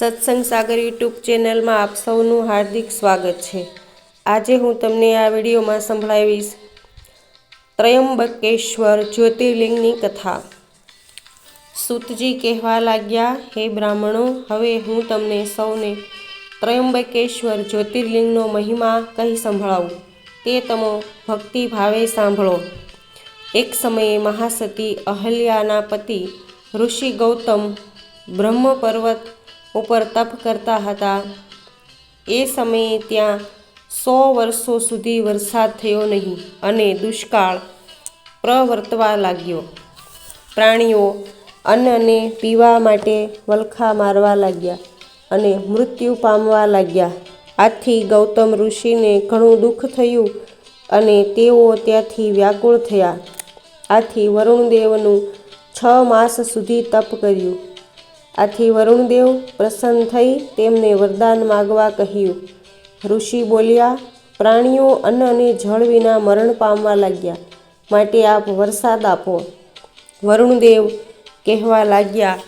સત્સંગ સાગર યુટ્યુબ ચેનલમાં આપ સૌનું હાર્દિક સ્વાગત છે. આજે હું તમને આ વિડીયોમાં સંભળાવીશ ત્રયંબકેશ્વર જ્યોતિર્લિંગની કથા. સૂતજી કહેવા લાગ્યા, હે બ્રાહ્મણો, હવે હું તમને સૌને ત્રયંબકેશ્વર જ્યોતિર્લિંગનો મહિમા કહી સંભળાવું. તે તમો ભક્તિ ભાવે સાંભળો. એક સમયે મહાસતી અહલ્યાના પતિ ઋષિ ગૌતમ બ્રહ્મ પર્વત ઉપર તપ કરતા હતા. એ સમયે ત્યાં સો વર્ષો સુધી વરસાદ થયો નહીં અને દુષ્કાળ પ્રવર્તવા લાગ્યો. પ્રાણીઓ અન્ન અને પીવા માટે વલખા મારવા લાગ્યા અને મૃત્યુ પામવા લાગ્યા. આથી ગૌતમ ઋષિને ઘણું દુઃખ થયું અને તેઓ ત્યાંથી વ્યાકુળ થયા. આથી વરુણદેવનું છ માસ સુધી તપ કર્યું. આથી વરુણદેવ પ્રસન્ન થઈ તેમને વરદાન માગવા કહ્યું. ઋષિ બોલ્યા, પ્રાણીઓ અન્ન અને જળ વિના મરણ પામવા લાગ્યા. માટે આપ વરસાદ આપો. વરુણદેવ કહેવા લાગ્યા,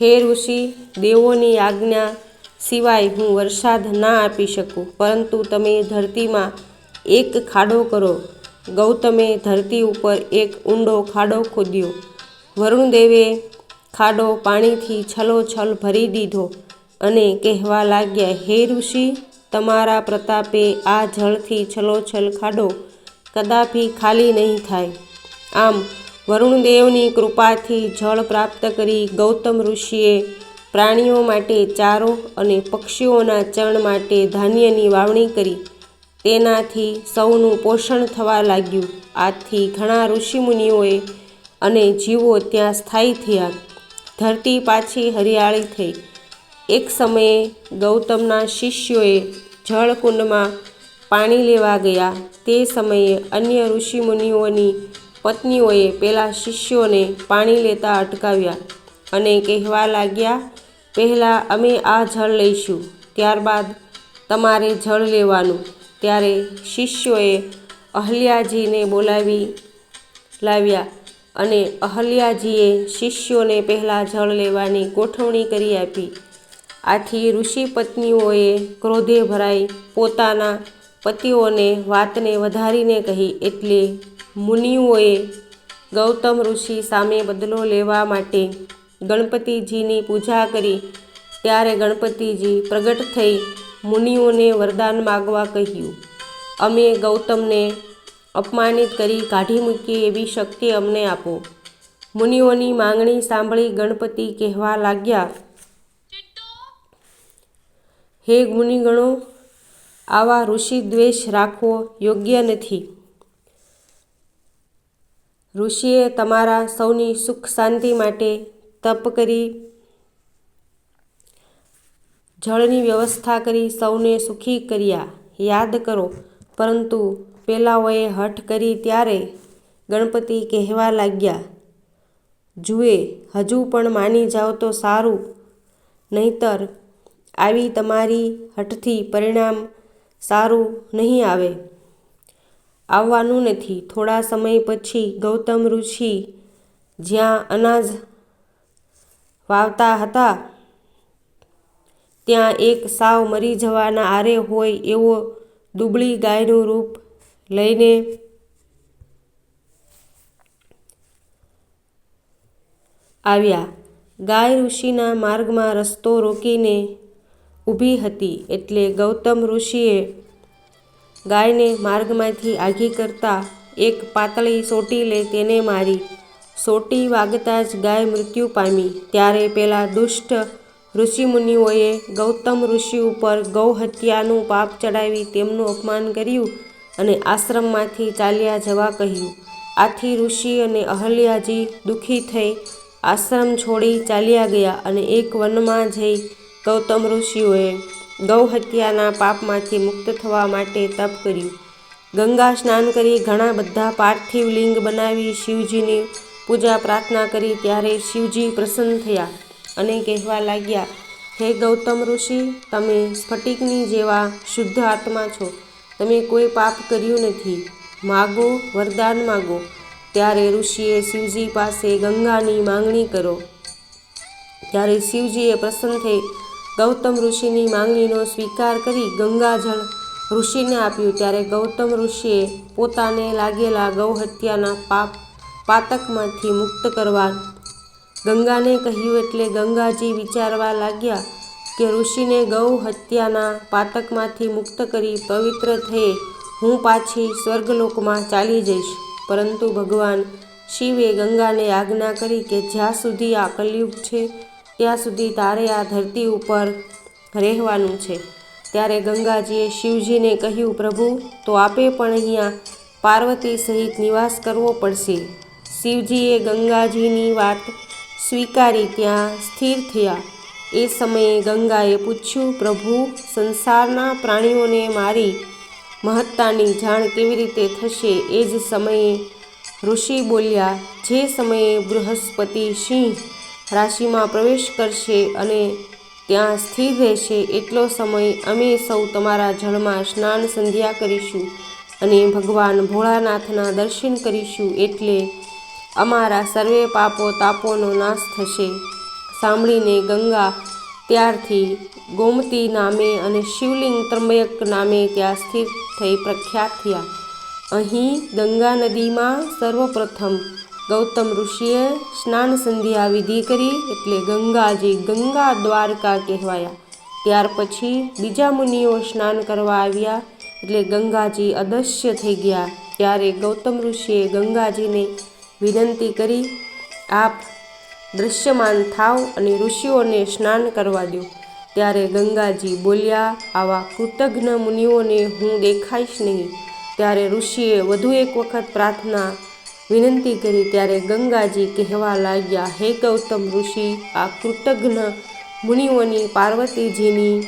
હે ઋષિ, દેવોની આજ્ઞા સિવાય હું વરસાદ ના આપી શકું, પરંતુ તમે ધરતીમાં એક ખાડો કરો. ગૌતમે ધરતી ઉપર એક ઊંડો ખાડો ખોદ્યો. વરુણદેવે ખાડો પાણીથી છલોછલ ભરી દીધો અને કહેવા લાગ્યા, હે ઋષિ, તમારા પ્રતાપે આ જળથી છલોછલ ખાડો કદાપી ખાલી નહીં થાય. આમ વરુણદેવની કૃપાથી જળ પ્રાપ્ત કરી ગૌતમ ઋષિએ પ્રાણીઓ માટે ચારો અને પક્ષીઓના ચણ માટે ધાન્યની વાવણી કરી. તેનાથી સૌનું પોષણ થવા લાગ્યું. આથી ઘણા ઋષિમુનિઓએ અને જીવો ત્યાં સ્થાયી થયા. ધરતી પાછી હરિયાળી થઈ. એક સમયે ગૌતમના શિષ્યોએ જળકુંડમાં પાણી લેવા ગયા. તે સમયે અન્ય ઋષિમુનિઓની પત્નીઓએ પેલા શિષ્યોને પાણી લેતા અટકાવ્યા અને કહેવા લાગ્યા, પહેલાં અમે આ જળ લઈશું, ત્યારબાદ તમારે જળ લેવાનું. ત્યારે શિષ્યોએ અહલ્યાજીને બોલાવી લાવ્યા. અને અહલ્યાજીએ શિષ્યોને પહેલાં જળ લેવાની ગોઠવણી કરી આપી. આથી ઋષિ પત્નીઓએ ક્રોધે ભરાઈ પોતાના પતિઓને વાતને વધારીને કહી એટલે મુનિઓએ ગૌતમ ઋષિ સામે બદલો લેવા માટે ગણપતિજીની પૂજા કરી. ત્યારે ગણપતિજી પ્રગટ થઈ મુનિઓને વરદાન માગવા કહ્યું, અમે ગૌતમને અપમાનિત કરી કાઢી મૂકીએ એવી શક્તિ અમને આપો. મુનિઓની માંગણી સાંભળી ગણપતિ કહેવા લાગ્યા, હે મુનિગણો, આવા ઋષિ દ્વેષ રાખવો યોગ્ય નથી. ઋષિએ તમારા સૌની સુખ શાંતિ માટે તપ કરી, જળની વ્યવસ્થા કરી સૌને સુખી કર્યા. યાદ કરો, પરંતુ પેલાઓએ હઠ કરી ત્યારે ગણપતિ કહેવા લાગ્યા, જુએ, હજુ પણ માની જાઓ તો સારું. નહીતર આવી તમારી હઠથી પરિણામ સારું નહીં આવે. આવવાનું નથી. થોડા સમય પછી ગૌતમ ઋષિ જ્યાં અનાજ વાવતા હતા, ત્યાં એક સાવ મરી જવાના આરે હોય એવો દુબળી ગાયનું રૂપ લઈને આવ્યા. ગાય ઋષિના માર્ગમાં રસ્તો રોકીને ઊભી હતી એટલે ગૌતમ ઋષિએ ગાયને માર્ગમાંથી આઘી કરતા એક પાતળી સોટી લે તેને મારી. સોટી વાગતા જ ગાય મૃત્યુ પામી. ત્યારે પેલા દુષ્ટ ઋષિમુનિઓએ ગૌતમ ઋષિ ઉપર ગૌ હત્યાનું પાપ ચડાવી તેમનું અપમાન કર્યું. અને આશ્રમમાંથી ચાલ્યા જવા કહ્યું. આથી ઋષિ અને અહલ્યાજી દુઃખી થઈ આશ્રમ છોડી ચાલ્યા ગયા અને એક વનમાં જઈ ગૌતમ ઋષિઓએ ગૌ હત્યાના પાપમાંથી મુક્ત થવા માટે તપ કર્યું. ગંગા સ્નાન કરી ઘણા બધા પાર્થિવ લિંગ બનાવી શિવજીની પૂજા પ્રાર્થના કરી ત્યારે શિવજી પ્રસન્ન થયા અને કહેવા લાગ્યા, હે ગૌતમ ઋષિ, તમે સ્ફટિકની જેવા શુદ્ધ આત્મા છો. તમે કોઈ પાપ કર્યું નથી. માગો, વરદાન માગો. ત્યારે ઋષિએ શિવજી પાસે ગંગાની માંગણી કરો. ત્યારે શિવજીએ પ્રસન્ન થઈ ગૌતમ ઋષિની માંગણીનો સ્વીકાર કરી ગંગાજળ ઋષિને આપ્યું. ત્યારે ગૌતમ ઋષિએ પોતાને લાગેલા ગૌહત્યાના પાપ પાતકમાંથી મુક્ત કરવા ગંગાને કહ્યું એટલે ગંગાજી વિચારવા લાગ્યા કે ઋષિને ગૌ હત્યાના પાતકમાંથી મુક્ત કરી પવિત્ર થયે હું પાછી સ્વર્ગલોકમાં ચાલી જઈશ. પરંતુ ભગવાન શિવે ગંગાને આજ્ઞા કરી કે જ્યાં સુધી આ કલયુગ છે, ત્યાં સુધી તારે આ ધરતી ઉપર રહેવાનું છે. ત્યારે ગંગાજીએ શિવજીને કહ્યું, પ્રભુ, તો આપે પણ અહીંયા પાર્વતી સહિત નિવાસ કરવો પડશે. શિવજીએ ગંગાજીની વાત સ્વીકારી, ત્યાં સ્થિર થયા. એ સમયે ગંગાએ પૂછ્યું, પ્રભુ, સંસારના પ્રાણીઓને મારી મહત્તાની જાણ કેવી રીતે થશે? એ જ સમયે ઋષિ બોલ્યા, જે સમયે બૃહસ્પતિ સિંહ રાશિમાં પ્રવેશ કરશે અને ત્યાં સ્થિર રહેશે, એટલો સમય અમે સૌ તમારા જળમાં સ્નાન સંધ્યા કરીશું અને ભગવાન ભોળાનાથના દર્શન કરીશું, એટલે અમારા સર્વે પાપો તાપોનો નાશ થશે. સાંભળીને ગંગા ત્યારથી ગોમતી નામે અને શિવલિંગ ત્રંબયક નામે ત્યાં સ્થિર થઈ પ્રખ્યાત થયા. અહીં ગંગા નદીમાં સર્વપ્રથમ ગૌતમ ઋષિએ સ્નાન સંધ્યા વિધિ કરી એટલે ગંગાજી ગંગા દ્વારકા કહેવાયા. ત્યાર પછી બીજા મુનિઓ સ્નાન કરવા આવ્યા એટલે ગંગાજી અદશ્ય થઈ ગયા. ત્યારે ગૌતમ ઋષિએ ગંગાજીને વિનંતી કરી, આપ દૃશ્યમાન થાવ અને ઋષિઓને સ્નાન કરવા દો ત્યારે ગંગાજી બોલ્યા, આવા કૃતજ્ઞ મુનિઓને હું દેખાઈશ નહીં. ત્યારે ઋષિએ વધુ એક વખત પ્રાર્થના વિનંતી કરી. ત્યારે ગંગાજી કહેવા લાગ્યા, હે ગૌતમ ઋષિ, આ કૃતજ્ઞ મુનિઓની પાર્વતીજીની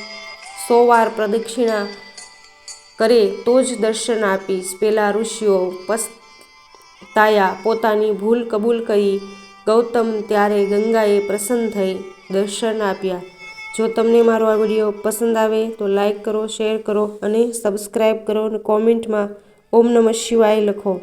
સો વાર પ્રદક્ષિણા કરે તો જ દર્શન આપીશ. પેલા ઋષિઓ પસ્તાયા, પોતાની ભૂલ કબૂલ કરી ગૌતમ ત્યારે ગંગાએ પ્રસન્ન થઈ દર્શન આપ્યા. જો તમને મારો આ વીડિયો પસંદ આવે તો લાઈક કરો, શેર કરો અને સબસ્ક્રાઈબ કરો અને કોમેન્ટમાં ઓમ નમઃ શિવાય લખો.